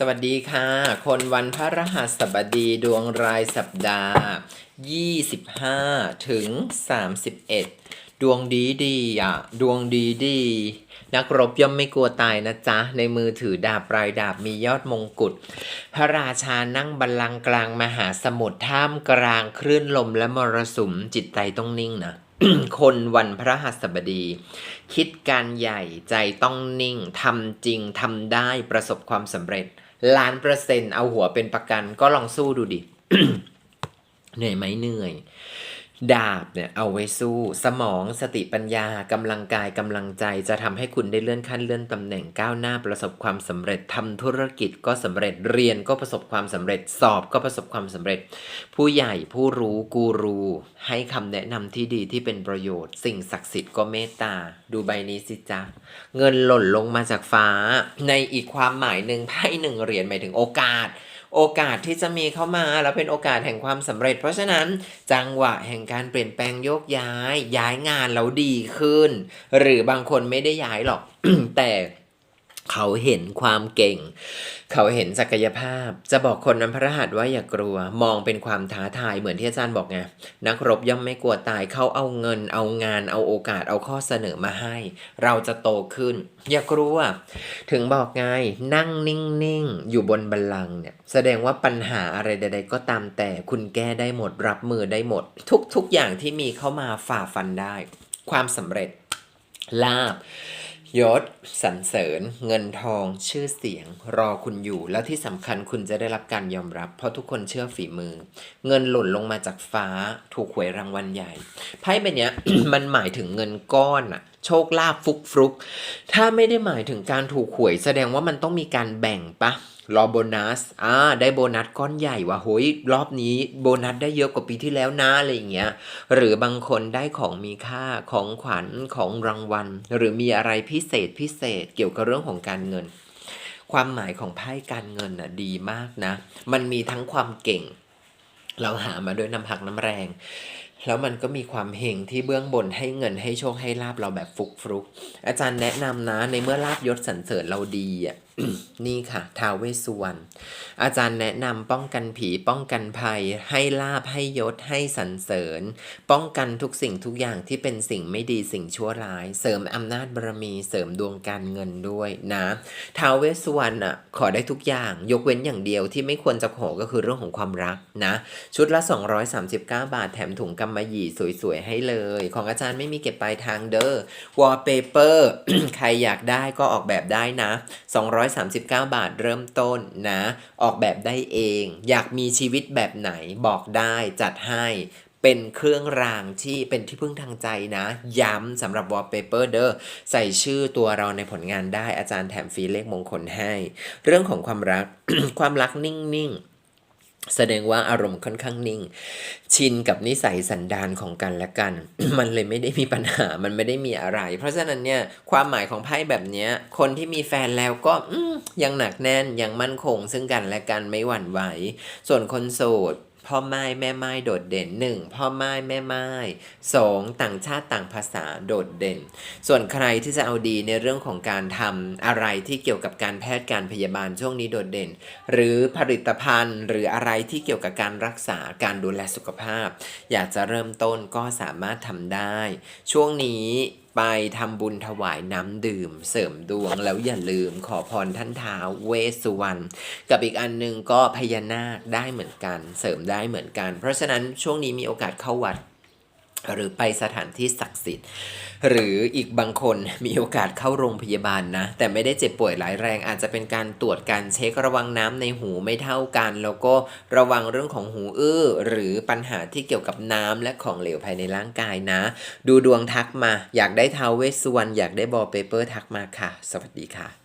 สวัสดีค่ะ คนวันพระรหัสบดีดวงรายสัปดาห์ 25 ถึง 31 ดวงดีดีอะ ดวงดีดี นักรบย่อมไม่กลัวตายนะจ๊ะ ในมือถือดาบปลายดาบมียอดมงกุฎ พระราชานั่งบัลลังก์กลางมหาสมุทรท่ามกลางคลื่นลมและมรสุมจิตใจต้องนิ่งนะคนวันพระหัสบดี คิดการใหญ่ใจต้องนิ่งทำจริงทำได้ประสบความสำเร็จ ล้านเปอร์เซ็นต์เอาหัวเป็นประกันก็ลองสู้ดูดิ เหนื่อยไหมเหนื่อย ดาบเนี่ยเอาไว้สู้ สมองสติปัญญากำลังกายกำลังใจจะทำให้คุณได้เลื่อนขั้นเลื่อนตำแหน่งก้าวหน้าประสบความสำเร็จทำธุรกิจก็สำเร็จเรียนก็ประสบความสำเร็จสอบก็ประสบความสำเร็จ ผู้ใหญ่ผู้รู้กูรูให้คำแนะนำที่ดีที่เป็นประโยชน์ สิ่งศักดิ์สิทธิ์ก็เมตตา ดูใบนี้สิจ๊ะเงินหล่นลงมาจากฟ้า ในอีกความหมายหนึ่งไพ่หนึ่งเหรียญหมายถึงโอกาส โอกาสที่จะมีเข้ามาแล้วเป็นโอกาสแห่งความสำเร็จ เพราะฉะนั้นจังหวะแห่งการเปลี่ยนแปลงโยกย้าย ย้ายงานแล้วดีขึ้น หรือบางคนไม่ได้ย้ายหรอกแต่ เขาเห็นความเก่ง เขาเห็นศักยภาพ จะบอกคนนั้นพระหัสว่าอย่ากลัว มองเป็นความท้าทายเหมือนที่อาจารย์บอกไง นักรบย่อมไม่กลัวตาย เขาเอาเงิน เอางาน เอาโอกาส เอาข้อเสนอมาให้ เราจะโตขึ้น อย่ากลัว ถึงบอกไง นั่งนิ่งๆ อยู่บนบัลลังก์เนี่ย แสดงว่าปัญหาอะไรใด ๆ ก็ตามแต่ คุณแก้ได้หมด รับมือได้หมด ทุกๆ อย่างที่มีเข้ามาฝ่าฟันได้ ความสำเร็จ ลาบ ยศสรรเสริญ เงินทอง ชื่อเสียง รอคุณอยู่ แล้วที่สำคัญคุณจะได้รับการยอมรับ เพราะทุกคนเชื่อฝีมือ เงินหล่นลงมาจากฟ้า ถูกหวยรางวัลใหญ่ไพ่ใบเนี้ยมันหมายถึงเงินก้อนอะโชคลาภฟุกฟุกถ้าไม่ได้หมายถึงการถูกหวยแสดงว่ามันต้องมีการแบ่งปะ รอโบนัส อ่า ได้โบนัสก้อนใหญ่ว่ะโหยรอบนี้โบนัสได้เยอะกว่าปีที่แล้วนะอะไรอย่างเงี้ย หรือบางคนได้ของมีค่าของขวัญของรางวัล หรือมีอะไรพิเศษพิเศษเกี่ยวกับเรื่องของการเงิน ความหมายของไพ่การเงินน่ะดีมากนะ มันมีทั้งความเก่ง เราหามาด้วยน้ำพักน้ำแรง แล้วมันก็มีความเฮงที่เบื้องบนให้เงินให้โชคให้ลาบเราแบบฟุกฟลุก อาจารย์แนะนำนะในเมื่อลาบยศสรรเสริญเราดีอะ นี่ค่ะท้าวเวสสุวรรณอาจารย์แนะนำป้องกันผีป้องกันภัย ให้ลาบให้ยศให้สรรเสริญ ป้องกันทุกสิ่งทุกอย่างที่เป็นสิ่งไม่ดีสิ่งชั่วร้าย เสริมอำนาจบารมีเสริมดวงการเงินด้วยนะท้าวเวสสุวรรณอะขอได้ทุกอย่าง ยกเว้นอย่างเดียวที่ไม่ควรจะขอก็คือเรื่องของความรักนะ ชุดละ 239 บาทแถมถุงกำมะหยี่สวยๆให้เลย ของอาจารย์ไม่มีเก็บปลายทางเด้อวอลเปเปอร์ใครอยากได้ก็ออกแบบได้นะ139 บาทเริ่มต้นนะ ออกแบบได้เอง อยากมีชีวิตแบบไหนบอกได้จัดให้เป็นเครื่องรางที่เป็นที่พึ่งทางใจนะ ย้ำสำหรับวอลเปเปอร์เด้อใส่ชื่อตัวเราในผลงานได้อาจารย์แถมฟรีเลขมงคลให้ เรื่องของความรัก ความรักนิ่งๆ แสดงว่าอารมณ์ค่อนข้างนิ่ง ชินกับนิสัยสันดานของกันและกัน มันเลยไม่ได้มีปัญหามันไม่ได้มีอะไร เพราะฉะนั้นเนี่ยความหมายของไพ่แบบนี้คนที่มีแฟนแล้วก็ยังหนักแน่นยังมั่นคง ซึ่งกันและกันไม่หวั่นไหว ส่วนคนโสด พ่อไม้แม่ไม้โดดเด่นหนึ่งพ่อไม้แม่ไม้สองต่างชาติต่างภาษาโดดเด่น ส่วนใครที่จะเอาดีในเรื่องของการทำอะไรที่เกี่ยวกับการแพทย์การพยาบาลช่วงนี้โดดเด่น หรือผลิตภัณฑ์ หรืออะไรที่เกี่ยวกับการรักษาการดูแลสุขภาพ อยากจะเริ่มต้นก็สามารถทำได้ ช่วงนี้ ไปทำบุญถวายน้ำดื่ม เสริมดวงแล้วอย่าลืมขอพรท่านท้าวเวสสุวรรณกับอีกอันหนึงก็พญานาคได้เหมือนกัน เสริมได้เหมือนกัน เพราะฉะนั้นช่วงนี้มีโอกาสเข้าวัด หรือไปสถานที่ศักดิ์สิทธิ์ หรืออีกบางคนมีโอกาสเข้าโรงพยาบาลนะ แต่ไม่ได้เจ็บป่วยร้ายแรง อาจจะเป็นการตรวจการเช็คระวังน้ำในหูไม่เท่ากัน แล้วก็ระวังเรื่องของหูอื้อ หรือปัญหาที่เกี่ยวกับน้ำและของเหลวภายในร่างกายนะ ดูดวงทักมา อยากได้ทาวเวสสุวรรณอยากได้บอเปเปอร์ทักมาค่ะ สวัสดีค่ะ